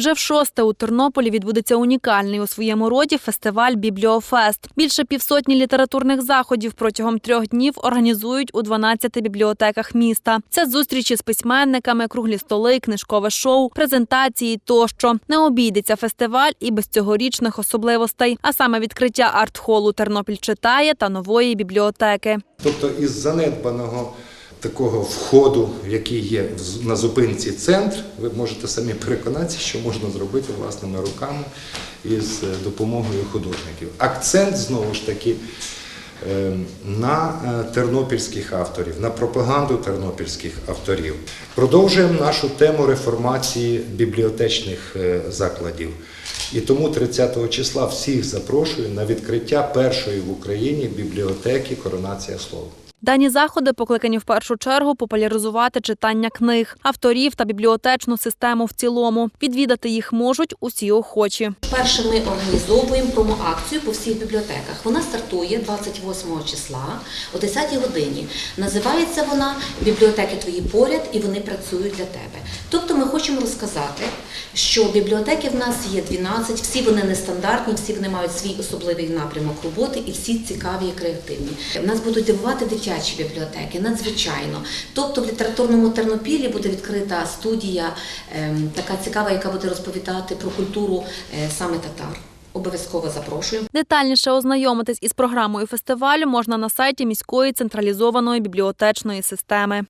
Вже в шосте у Тернополі відбудеться унікальний у своєму роді фестиваль Бібліофест. Більше півсотні літературних заходів протягом трьох днів організують у 12 бібліотеках міста. Це зустрічі з письменниками, круглі столи, книжкове шоу, презентації тощо. Не обійдеться фестиваль і без цьогорічних особливостей, а саме відкриття арт-холу Тернопіль читає та нової бібліотеки. Тобто із занедбаного такого входу, який є на зупинці центр, ви можете самі переконатися, що можна зробити власними руками із е, допомогою художників. Акцент знову ж таки е, на е, тернопільських авторів, на пропаганду тернопільських авторів. Продовжуємо нашу тему реформації бібліотечних е, закладів. І тому 30 числа всіх запрошую на відкриття першої в Україні бібліотеки Коронація слова. Дані заходи покликані в першу чергу популяризувати читання книг, авторів та бібліотечну систему в цілому. Відвідати їх можуть усі охочі. Перше ми організовуємо промо-акцію по всіх бібліотеках. Вона стартує 28 числа о 10 годині. Називається вона Бібліотеки твої поряд і вони працюють для тебе. Тобто ми хочемо розказати, що бібліотеки в нас є 12, всі вони нестандартні, всі вони мають свій особливий напрямок роботи і всі цікаві і креативні. В нас будуть дивувати дитячі бібліотеки, надзвичайно. Тобто в літературному Тернопілі буде відкрита студія, ем, така цікава, яка буде розповідати про культуру е, саме татар. Обов'язково запрошую. Детальніше ознайомитись із програмою фестивалю можна на сайті міської централізованої бібліотечної системи.